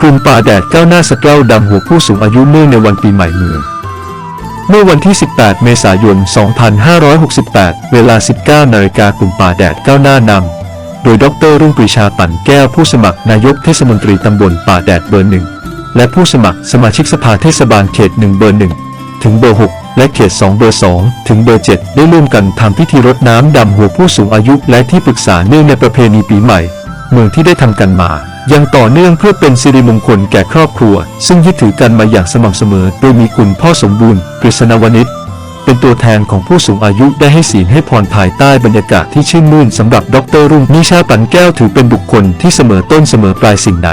กลุ่มป่าแดดก้าวหน้าสเกลดำหัวผู้สูงอายุเนื่องในวันปีใหม่เมือง เมื่อวันที่ 18 เมษายน 2568 เวลา 19 นาฬิกากลุ่มป่าแดดก้าวหน้านำ โดยดรรุ่งปรีชาปั่นแก้วผู้สมัครนายกเทศมนตรีตำบลป่าแดดเบอร์หนึ่งและผู้สมัครสมาชิกสภาเทศบาลเขต 1 เบอร์1ถึงเบอร์ 6และเขต 2 เบอร์ 2 ถึงเบอร์ 7 ได้ร่วมกันทำพิธีรดน้ำดำหัวผู้สูงอายุและที่ปรึกษาเนื่องในประเพณีปีใหม่ เมืองที่ได้ทำกันมา ยังต่อเนื่องเพื่อเป็นสิริมงคลแก่ครอบครัว ซึ่งยึดถือกันมาอย่างสม่ำเสมอ โดยมีคุณพ่อสมบูรณ์กฤษณวณิชเป็นตัวแทนของผู้สูงอายุได้ให้ศีลให้พรภายใต้บรรยากาศที่ชื่นมื่นสำหรับดรรุ่งนิชาปันแก้วถือเป็นบุคคลที่เสมอต้นเสมอปลายสิ่งไหน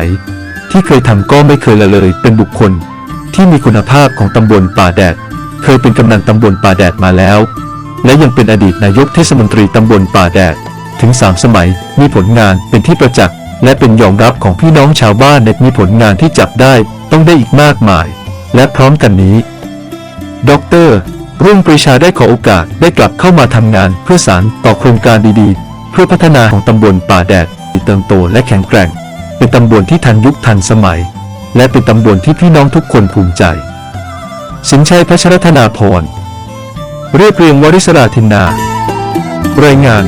ที่เคยทำก็ไม่เคยละเลย เป็นบุคคล ที่มีคุณภาพของตำบลป่าแดด เคยเป็นกำนันตำบลป่าแดดมาแล้ว และยังเป็นอดีตนายกเทศมนตรีตำบลป่าแดด ถึงสามสมัยมีผลงานเป็นที่ประจักษ์ และเป็นยอมรับของพี่น้องชาวบ้านในมีผลงานที่จับได้ต้องได้อีกมากมาย และพร้อมกันนี้ ดร รุ่งปรีชาได้ขอโอกาสได้กลับเข้ามาทำงานเพื่อสารต่อโครงการดีๆ เพื่อพัฒนาของตำบลป่าแดดเติบโตและแข็งแกร่ง เป็นตำบลที่ทันยุคทันสมัย และเป็นตำบลที่พี่น้องทุกคนภูมิใจ สินชัยพัชรธนาพรเรียบเรียงวริศราธินนารายงาน